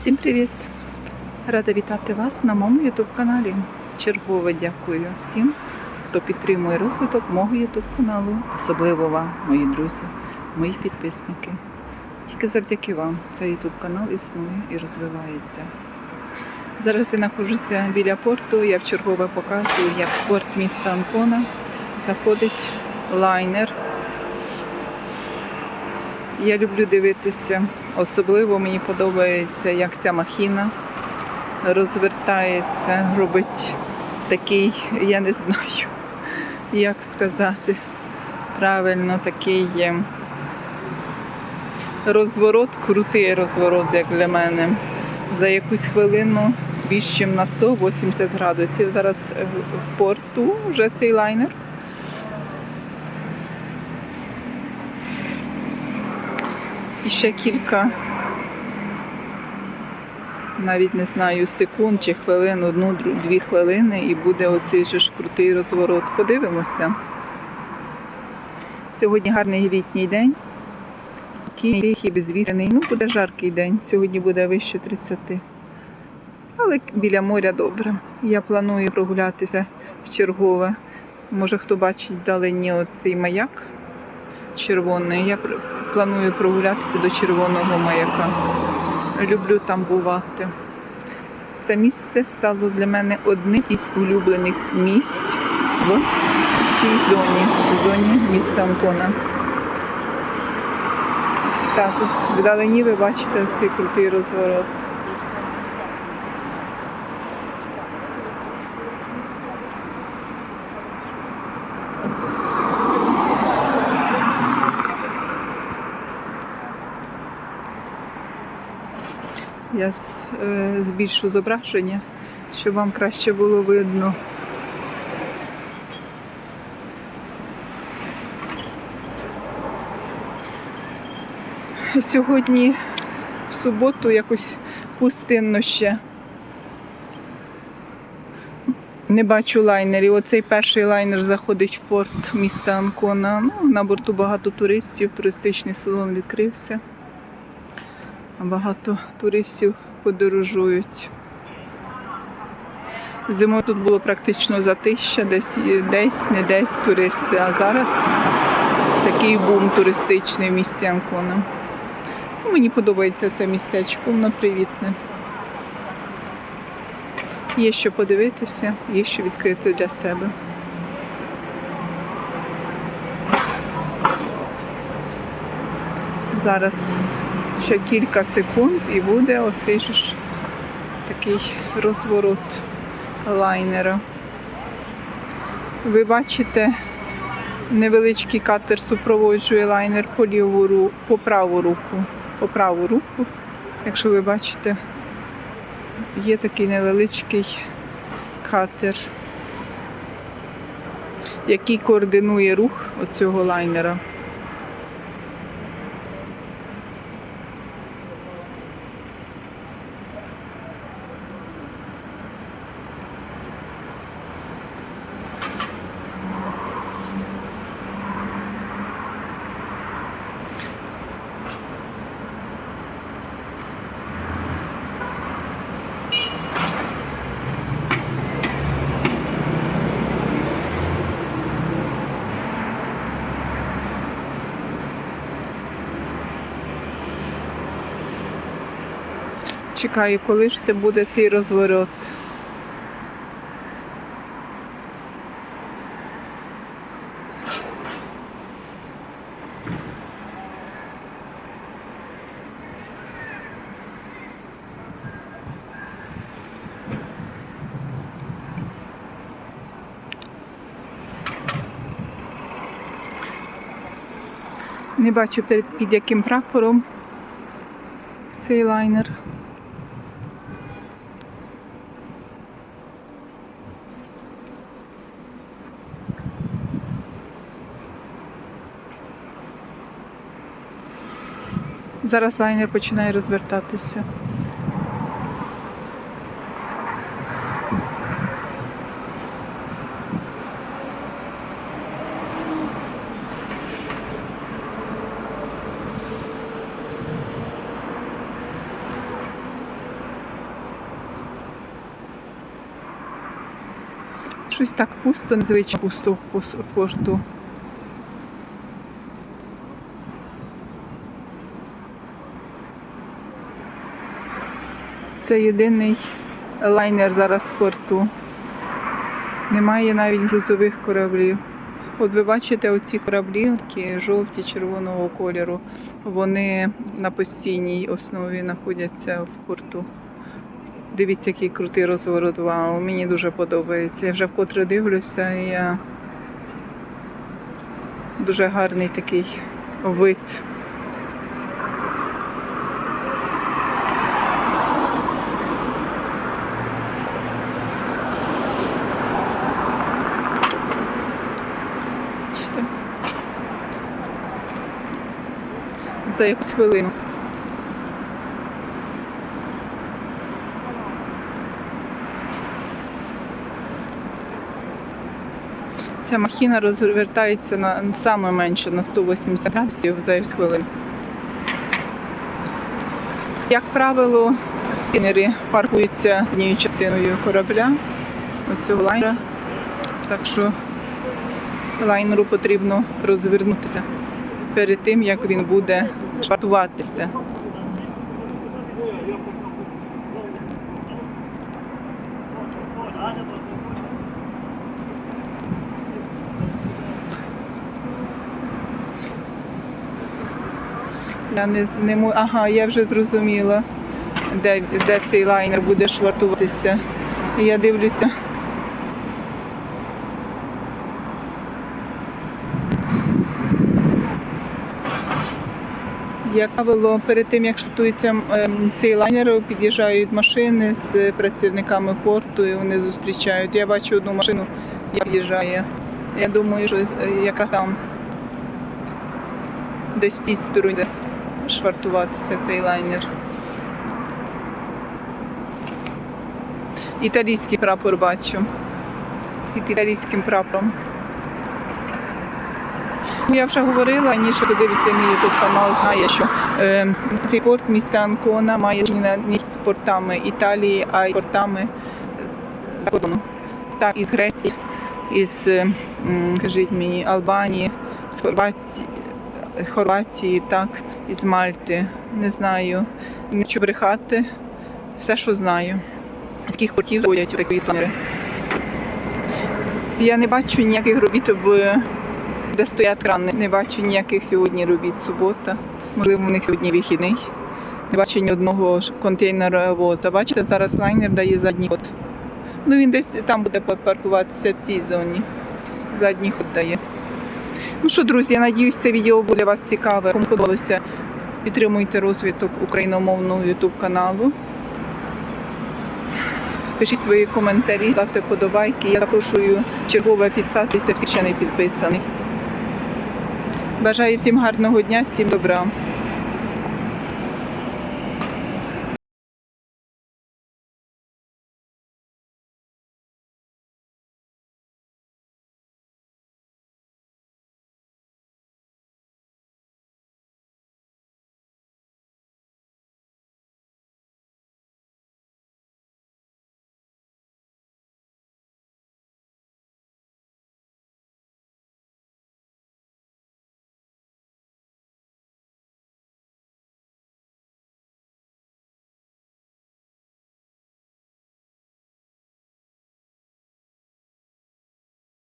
Всім привіт! Рада вітати вас на моєму YouTube каналі. Чергове дякую всім, хто підтримує розвиток мого YouTube каналу, особливо вам, мої друзі, мої підписники. Тільки завдяки вам цей YouTube канал існує і розвивається. Зараз я знаходжуся біля порту. Я вчергове показую, як в порт міста Анкона заходить лайнер. Я люблю дивитися. Особливо мені подобається, як ця махіна розвертається, робить такий, я не знаю, як сказати правильно, такий е, розворот, крутий розворот, як для мене. За якусь хвилину більш ніж на 180 градусів. Зараз в порту вже цей лайнер. І ще кілька, навіть не знаю, секунд чи хвилин, одну-дві хвилини, і буде оцей же ж крутий розворот. Подивимося. Сьогодні гарний літній день. Спокійний, тихий, безвітряний. Ну, буде жаркий день. Сьогодні буде вище 30. Але біля моря добре. Я планую прогулятися в чергове. Може, хто бачить вдалині оцей маяк червоний. Я планую прогулятися до червоного маяка. Люблю там бувати. Це місце стало для мене одним із улюблених місць в цій зоні, в зоні міста Анкона. Так, вдалині ви бачите цей крутий розворот. Я е, збільшу зображення, щоб вам краще було видно. Сьогодні в суботу якось пустинно ще. Не бачу лайнерів. Оцей перший лайнер заходить в порт міста Анкона. Ну, на борту багато туристів, туристичний салон відкрився. Багато туристів подорожують. Зимою тут було практично затища, десь, десь, не десь туристи, а зараз такий бум туристичний в місті Анкона. Ну, Мені подобається це містечко, воно привітне. Є що подивитися, є що відкрити для себе. Зараз ще кілька секунд і буде оцей ж такий розворот лайнера. Ви бачите, невеличкий катер супроводжує лайнер по ліву ру- по праву руку. По праву руку, якщо ви бачите, є такий невеличкий катер, який координує рух оцього лайнера. Чекаю, коли ж це буде цей розворот. Не бачу під яким прапором цей лайнер. Зараз лайнер починає розвертатися. Щось так пусто, незвично пусто в порту. Це єдиний лайнер зараз в порту. Немає навіть грузових кораблів. От ви бачите оці кораблі, такі жовті, червоного кольору. Вони на постійній основі знаходяться в порту. Дивіться, який крутий розворот. Вау, мені дуже подобається. Я вже вкотре дивлюся, і я дуже гарний такий вид. Бачите? За якусь хвилину. Ця махіна розвертається на саме менше на 180 градусів за якусь хвилину. Як правило, цінери паркуються однією частиною корабля, оцього лайнера. Так що лайнеру потрібно розвернутися перед тим, як він буде швартуватися. Я не, не Ага, я вже зрозуміла, де, де цей лайнер буде швартуватися. Я дивлюся. Як правило, перед тим як швартується ем, цей лайнер, під'їжджають машини з працівниками порту і вони зустрічають. Я бачу одну машину, яка під'їжджає. Я думаю, що е, якраз там десь в тій стороні швартуватися цей лайнер. Італійський прапор бачу. Під італійським прапором. Я вже говорила, раніше хто дивиться мій YouTube канал, знає, що е, цей порт міста Анкона має не з портами Італії, а й портами е, за кордону. Так, із Греції, із е, скажіть мені, Албанії, з Хорватії, Хорватії, так, із Мальти. Не знаю. Не хочу брехати. Все, що знаю. З Таких портів ходять такі сланери. Я не бачу ніяких робіт в де стоять крани. Не бачу ніяких сьогодні робіт субота. Можливо, у них сьогодні вихідний. Не бачу ні одного ж контейнеровоза. Бачите, зараз лайнер дає задній ход. Ну він десь там буде паркуватися в цій зоні. Задній ход дає. Ну що, друзі, я надіюсь, це відео буде для вас цікаве. Кому сподобалося, підтримуйте розвиток україномовного YouTube каналу. Пишіть свої коментарі, ставте подобайки. Я запрошую чергове підписатися, всі ще не підписані. Бажаю всім гарного дня, всім добра.